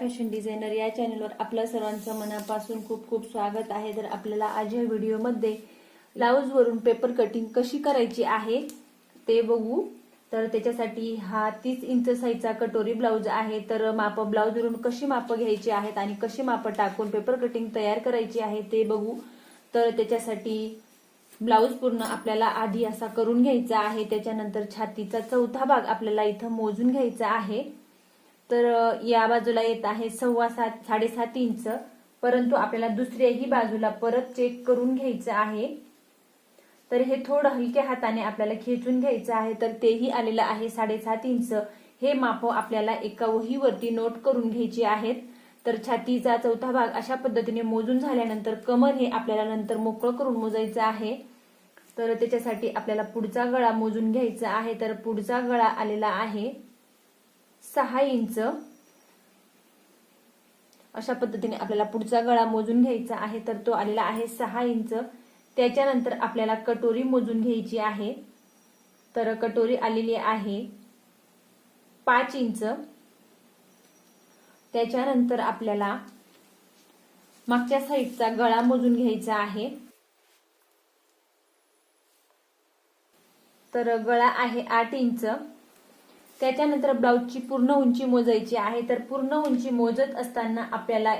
Fashion designer या चॅनलवर आपल्या सर्वांचं मनापासून खूप खूप स्वागत आहे. तर आपल्याला आज या व्हिडिओमध्ये ब्लाऊजवरून पेपर कटिंग कशी करायची आहे ते बघू. तर त्याच्यासाठी हा तीस इंच साईजचा कटोरी ब्लाऊज आहे. तर माप ब्लाऊजवरून कशी माप घ्यायची आहेत आणि कशी माप टाकून पेपर कटिंग तयार करायची आहे ते बघू. तर त्याच्यासाठी ब्लाऊज पूर्ण आपल्याला आधी असा करून घ्यायचा आहे. त्याच्यानंतर छातीचा चौथा भाग आपल्याला इथं मोजून घ्यायचा आहे. तर या बाजूला येत आहे सव्वा सात साडेसात इंच. परंतु आपल्याला दुसऱ्याही बाजूला परत चेक करून घ्यायचं आहे. तर हे थोडं हलक्या हाताने आपल्याला खेचून घ्यायचं आहे. तर तेही आलेलं आहे साडेसात इंच. हे माप आपल्याला एका वहीवरती नोट करून घ्यायची आहेत. तर छातीचा चौथा भाग अशा पद्धतीने मोजून झाल्यानंतर कमर हे आपल्याला नंतर मोकळं करून मोजायचं आहे. तर त्याच्यासाठी आपल्याला पुढचा गळा मोजून घ्यायचा आहे. तर पुढचा गळा आलेला आहे. सहा इंच. अशा पद्धतीने आपल्याला पुढचा गळा मोजून घ्यायचा आहे तर तो आलेला आहे सहा इंच. त्याच्यानंतर आपल्याला कटोरी मोजून घ्यायची आहे. तर कटोरी आलेली आहे पाच इंच. त्याच्यानंतर आपल्याला मागच्या साईडचा गळा मोजून घ्यायचा आहे. तर गळा आहे आठ इंच. त्याच्यानंतर ब्लाऊजची पूर्ण उंची मोजायची आहे. तर पूर्ण उंची मोजत असताना आपल्याला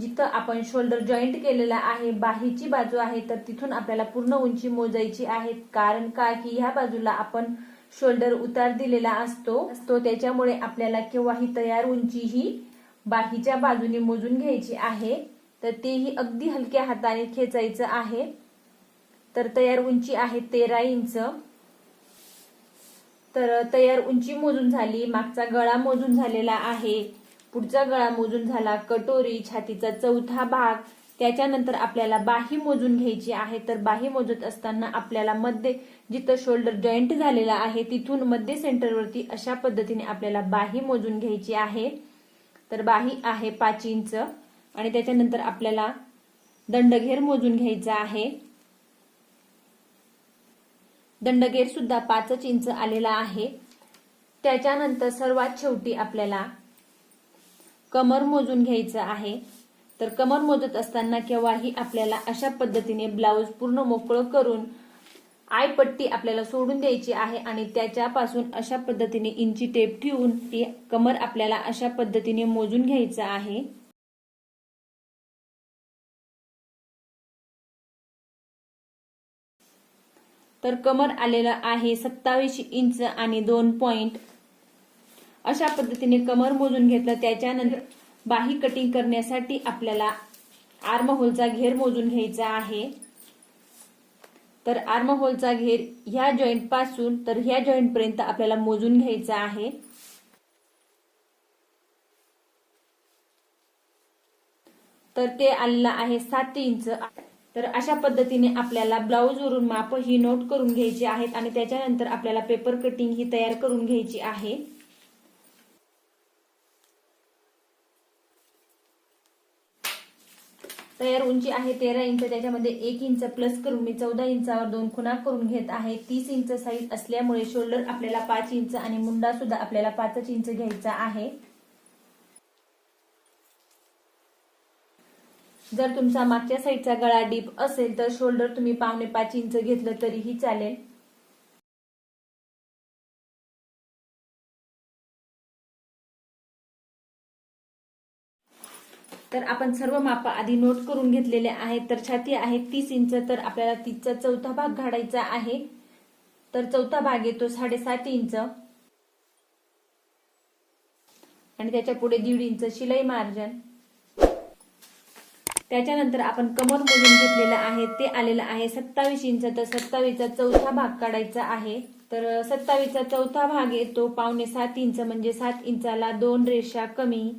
जिथं आपण शोल्डर जॉईंट केलेला आहे बाहीची बाजू आहे तर तिथून आपल्याला पूर्ण उंची मोजायची आहे. कारण का? की ह्या बाजूला आपण शोल्डर उतार दिलेला असतो. असतो त्याच्यामुळे आपल्याला केव्हा ही तयार उंची ही बाहीच्या बाजूने मोजून घ्यायची आहे. तर तेही अगदी हलक्या हाताने खेचायचं आहे. तर तयार उंची आहे तेरा इंच. तर तयार उंची मोजून झाली मागचा गळा मोजून झालेला आहे. पुढचा गळा मोजून झाला कटोरी छातीचा चौथा भाग. त्याच्यानंतर आपल्याला बाही मोजून घ्यायची आहे. तर बाही मोजत असताना आपल्याला मध्ये जिथं शोल्डर जॉईंट झालेला आहे तिथून मध्य सेंटरवरती अशा पद्धतीने आपल्याला बाही मोजून घ्यायची आहे. तर बाही आहे पाच इंच. आणि त्याच्यानंतर आपल्याला दंडघेर मोजून घ्यायचा आहे. दंडगेर सुद्धा पाचच इंच आलेला आहे. त्याच्यानंतर सर्वात शेवटी आपल्याला कमर मोजून घ्यायचं आहे. तर कमर मोजत असताना केव्हाही आपल्याला अशा पद्धतीने ब्लाऊज पूर्ण मोकळं करून आयपट्टी आपल्याला सोडून द्यायची आहे आणि त्याच्यापासून अशा पद्धतीने इंची टेप ठेवून ती कमर आपल्याला अशा पद्धतीने मोजून घ्यायचं आहे. तर कमर आलेलं आहे सत्तावीस इंच आणि दोन पॉइंट अशा पद्धतीने कमर मोजून घेतलं त्याच्यानंतर बाही कटिंग करण्यासाठी आपल्याला आर्म होलचा घेर मोजून घ्यायचा आहे. तर आर्म होलचा घेर ह्या जॉईंटपासून तर ह्या जॉईंट पर्यंत आपल्याला मोजून घ्यायचा आहे. तर ते आलेलं आहे सात इंच. तर अशा पद्धतीने आपल्याला ब्लाऊजवरून माप ही नोट करून घ्यायची आहेत आणि त्याच्यानंतर आपल्याला पेपर कटिंग ही तयार करून घ्यायची आहे. तयार उंची आहे तेरा इंच त्याच्यामध्ये एक इंच प्लस करून मी चौदा इंचावर दोन खुणा करून घेत आहे. तीस इंच साईज असल्यामुळे शोल्डर आपल्याला पाच इंच आणि मुंडा सुद्धा आपल्याला पाचच इंच घ्यायचा आहे. जर तुमचा मागच्या साईडचा गळा डीप असेल तर शोल्डर तुम्ही पावणे पाच इंच घेतलं तरीही चालेल. तर आपण सर्व माप आधी नोट करून घेतलेले आहेत. तर छाती आहे तीस इंच तर आपल्याला तीसचा चौथा भाग घाडायचा आहे. तर चौथा भाग येतो साडेसात इंच. आणि त्याच्या पुढे दीड इंच शिलाई मार्जन. त्याच्यानंतर आपण कमर मोजून घेतलेलं आहे ते आलेलं आहे सत्तावीस इंच. तर सत्तावीसचा चौथा भाग काढायचा आहे. तर सत्तावीसचा चौथा भाग येतो पावणे सात इंच म्हणजे सात इंचाला दोन रेषा कमी.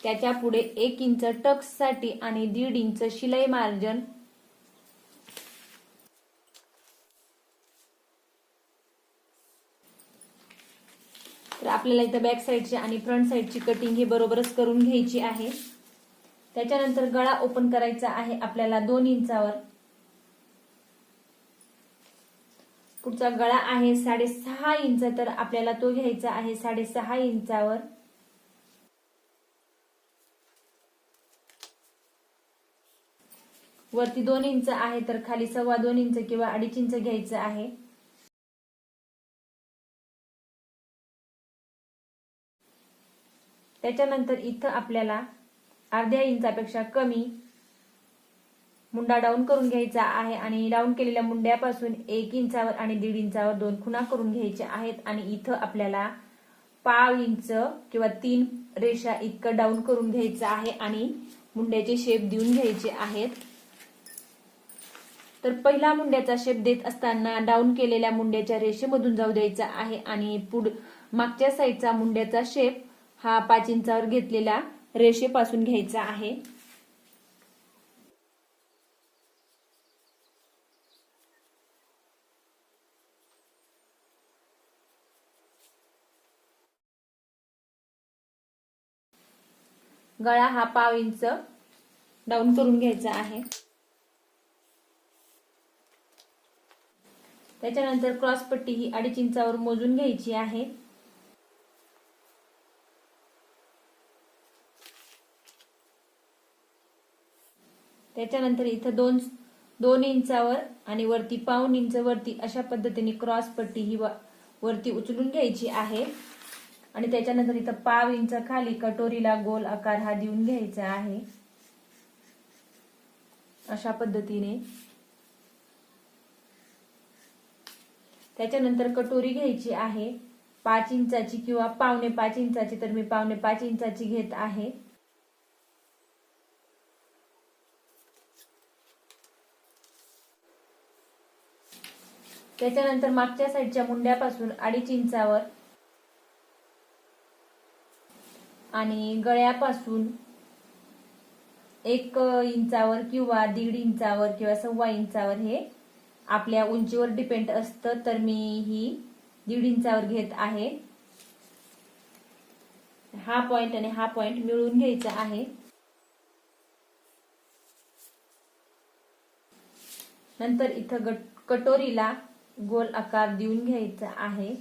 त्याच्या पुढे एक इंच टक्ससाठी आणि दीड इंच शिलाई मार्जन. तर आपल्याला इथं बॅक साईडची आणि फ्रंट साईडची कटिंग ही बरोबरच करून घ्यायची आहे. त्याच्यानंतर गळा ओपन करायचा आहे आपल्याला दोन इंचावर. पुढचा गळा आहे साडेसहा इंच तर आपल्याला तो घ्यायचा आहे साडेसहा इंचावर. वरती दोन इंच आहे तर खाली सव्वा दोन इंच किंवा अडीच इंच घ्यायचं आहे. त्याच्यानंतर इथं आपल्याला अर्ध्या इंचापेक्षा कमी मुंडा डाऊन करून घ्यायचा आहे आणि डाऊन केलेल्या मुंड्यापासून एक इंचावर आणि दीड इंचावर दोन खुणा करून घ्यायच्या आहेत आणि इथं आपल्याला पाव इंच किंवा तीन रेषा इतकं डाऊन करून घ्यायचं आहे आणि मुंड्याचे शेप देऊन घ्यायचे आहेत. तर पहिला मुंड्याचा शेप देत असताना डाऊन केलेल्या मुंड्याच्या रेषेमधून जाऊ द्यायचा आहे आणि पुढ मागच्या साईडचा मुंड्याचा शेप हा पाच इंचावर घेतलेला रेषेपासून घ्यायचा आहे. गळा हा पाव इंच डाऊन करून घ्यायचा आहे. त्याच्यानंतर क्रॉस पट्टी ही अडीच इंचावर मोजून घ्यायची आहे. त्याच्यानंतर इथं दोन दोन इंचावर आणि वरती पाऊन इंच वरती अशा पद्धतीने क्रॉस पट्टी ही वरती उचलून घ्यायची आहे. आणि त्याच्यानंतर इथं पाव इंच खाली कटोरीला गोल आकार हा देऊन घ्यायचा आहे. अशा पद्धतीने. त्याच्यानंतर कटोरी घ्यायची आहे. पाच इंचाची किंवा पावणे पाच इंचाची तर मी पावणे पाच इंचाची घेत आहे. त्याच्यानंतर मागच्या साईडच्या मुंड्यापासून अडीच इंचावर आणि गळ्यापासून एक इंचावर किंवा दीड इंचावर किंवा सव्वा इंचावर हे आपल्या उंचीवर डिपेंड असतं तर मी ही दीड इंचावर घेत आहे. हा पॉइंट आणि हा पॉइंट मिळून घ्यायचा आहे. नंतर इथं कटोरीला गोल आकार देऊन घ्यायचा आहे.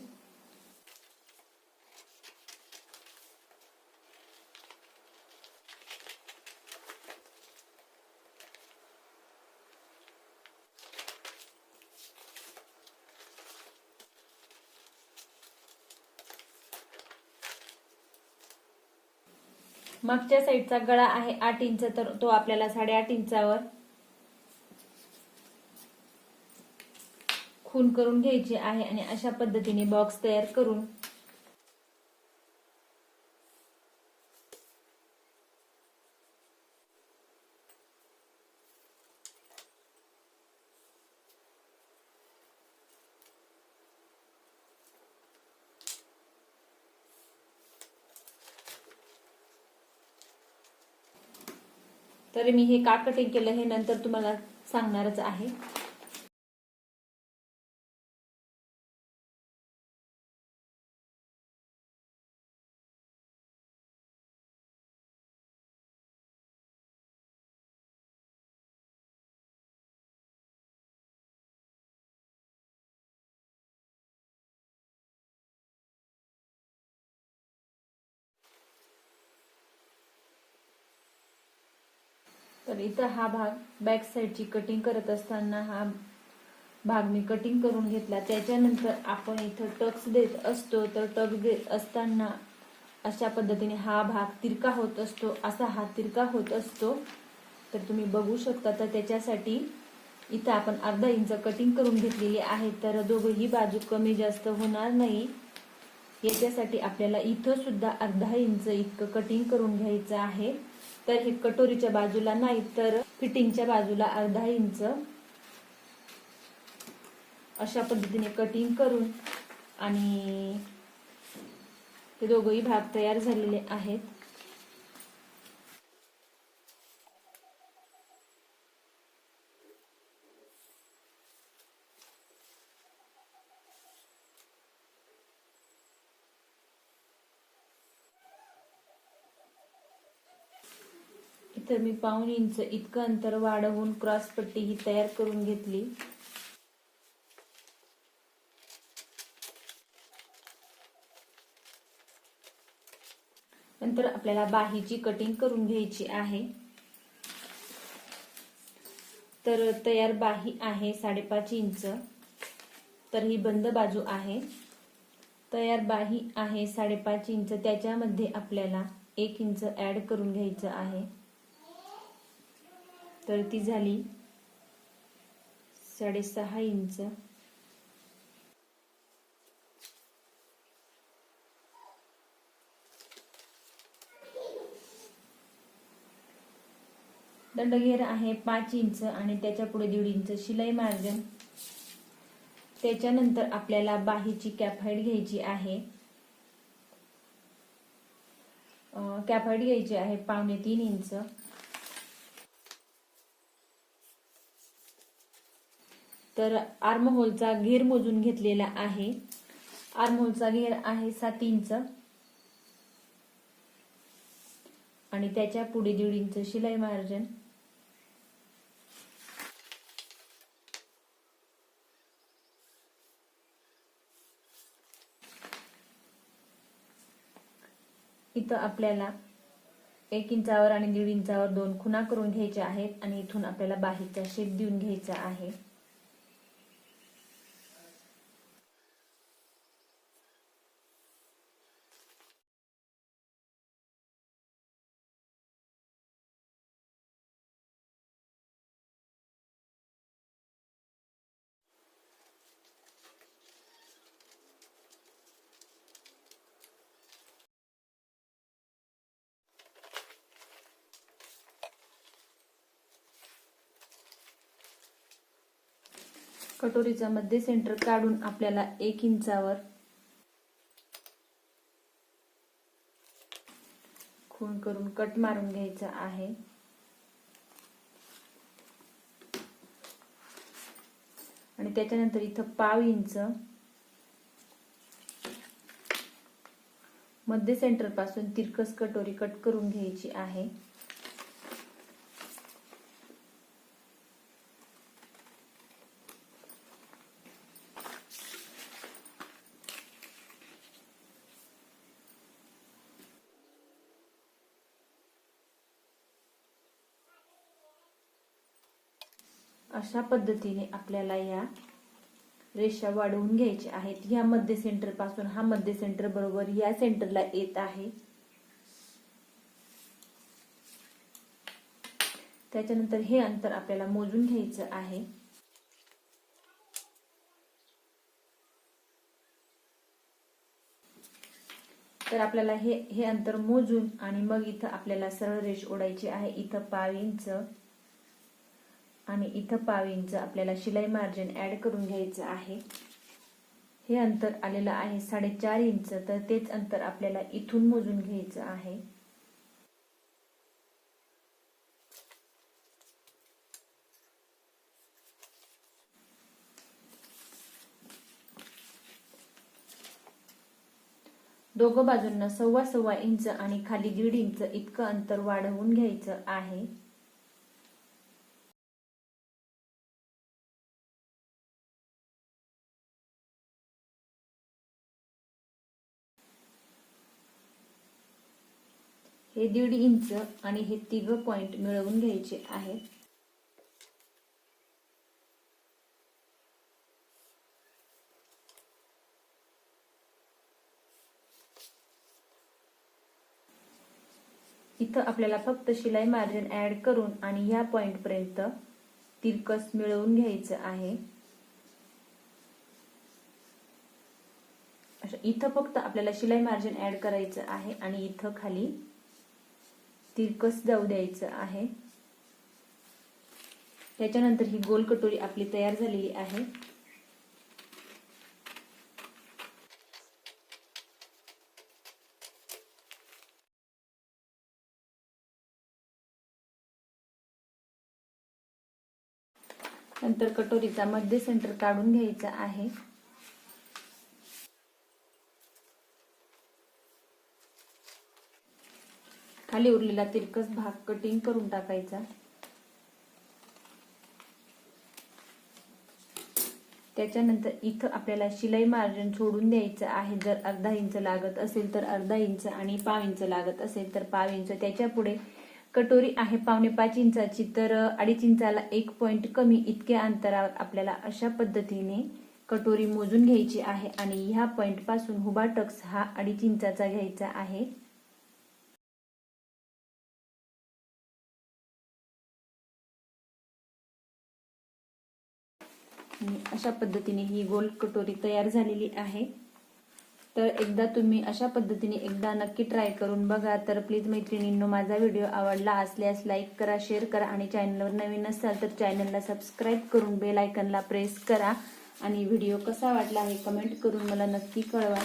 मागच्या साईडचा गळा आहे आठ इंच तर तो आपल्याला साडेआठ इंचावर खून करून घ्यायची आहे आणि अशा पद्धतीने बॉक्स तयार करून तर मी हे का कटिंग केलं हे नंतर तुम्हाला सांगणारच आहे. तर इथं हा भाग बॅक साईडची कटिंग करत असताना हा भाग मी कटिंग करून घेतला. त्याच्यानंतर आपण इथं टक्स देत असतो. तर टक्स देत असताना अशा पद्धतीने हा भाग तिरका होत असतो. असा हा तिरका होत असतो. तर तुम्ही बघू शकता. तर त्याच्यासाठी इथं आपण अर्धा इंच कटिंग करून घेतलेली आहे. तर दोघंही बाजू कमी जास्त होणार नाही. याच्यासाठी आपल्याला इथं सुद्धा अर्धा इंच इतकं कटिंग करून घ्यायचं आहे. तर हे कटोरीच्या बाजूला नाही तर फिटिंगच्या बाजूला अर्धा इंच. अशा पद्धतीने कटिंग करून आणि हे दोघही भाग तयार झालेले आहेत. मी पाऊन इंच इतकं अंतर वाढवून क्रॉस पट्टी ही तयार करून घेतली. नंतर आपल्याला बाहीची कटिंग करून घ्यायची आहे. तर तयार बाही आहे साडेपाच इंच. तर ही बंद बाजू आहे. तयार बाही आहे साडेपाच इंच. त्याच्यामध्ये आपल्याला एक इंच ॲड करून घ्यायचं आहे. तर ती झाली साडेसहा इंच. दंडघेर आहे पाच इंच आणि त्याच्या पुढे दीड इंच शिलाई मार्जिन त्याच्यानंतर आपल्याला बाहीची कॅप घ्यायची आहे. कॅप घ्यायची आहे पावणे तीन इंच. तर आर्महोलचा घेर मोजून घेतलेला आहे. आर्महोलचा घेर आहे सात इंच. आणि त्याच्या पुढे दीड इंच शिलाई मार्जन. इथं आपल्याला एक इंचावर आणि दीड इंचावर दोन खुणा करून घ्यायच्या आहेत आणि इथून आपल्याला बाहीचा शेप देऊन घ्यायचा आहे. कटोरीचा मध्य सेंटर काढून आपल्याला एक इंचावर खूण करून कट मारून घ्यायचा आहे. आणि त्याच्यानंतर इथं पाव इंच मध्य सेंटरपासून तिरकस कटोरी कट करून घ्यायची आहे. अशा पद्धतीने आपल्याला या रेषा वाढवून घ्यायच्या आहेत. या मध्य सेंटरपासून हा मध्य सेंटर बरोबर या सेंटरला येत आहे. त्याच्यानंतर हे अंतर आपल्याला मोजून घ्यायचं आहे. तर आपल्याला हे हे अंतर मोजून आणि मग इथं आपल्याला सरळ रेष ओढायची आहे. इथं पाव इंच आणि इथं पाव इंच आपल्याला शिलाई मार्जिन ऍड करून घ्यायचं आहे. हे अंतर आलेलं आहे साडेचार इंच तर तेच अंतर आपल्याला इथून मोजून घ्यायचं आहे. दोघं बाजूंना सव्वा सव्वा इंच आणि खाली दीड इंच इतकं अंतर वाढवून घ्यायचं आहे. हे दीड इंच आणि हे तिघ पॉइंट मिळवून घ्यायचे आहे इथं आपल्याला फक्त शिलाई मार्जिन ऍड करून आणि या पॉइंट पर्यंत तिरकस मिळवून घ्यायचं आहे. इथं फक्त आपल्याला शिलाई मार्जिन ऍड करायचं आहे आणि इथं खाली तिरकस जाऊ द्यायचं आहे. त्याच्यानंतर ही गोल कटोरी आपली तयार झालेली आहे. नंतर कटोरीचा मध्य सेंटर काढून घ्यायचा आहे. खाली उरलेला तिरकस भाग कटिंग करून टाकायचा. त्याच्यानंतर इथं आपल्याला शिलाई मार्जिन सोडून द्यायचं आहे. जर अर्धा इंच लागत असेल तर अर्धा इंच आणि पाव इंच लागत असेल तर पाव इंच त्याच्या पुढे कटोरी आहे पावणे पाच इंचाची. तर अडीच इंचाला एक पॉईंट कमी इतक्या अंतरावर आपल्याला अशा पद्धतीने कटोरी मोजून घ्यायची आहे. आणि ह्या पॉईंटपासून हुबा टक्स हा अडीच इंचाचा घ्यायचा आहे. अशा पद्धतीने ही गोल कटोरी तयार झालेली आहे. तर एकदा तुम्ही अशा पद्धतीने एकदा नक्की ट्राय करून बघा. तर प्लीज मैत्रिणींनो माझा व्हिडिओ आवडला असल्यास लाईक करा शेअर करा आणि चॅनलवर नवीन असाल तर चॅनलला सबस्क्राईब करून बेल आयकनला प्रेस करा. आणि व्हिडिओ कसा वाटला हे कमेंट करून मला नक्की कळवा.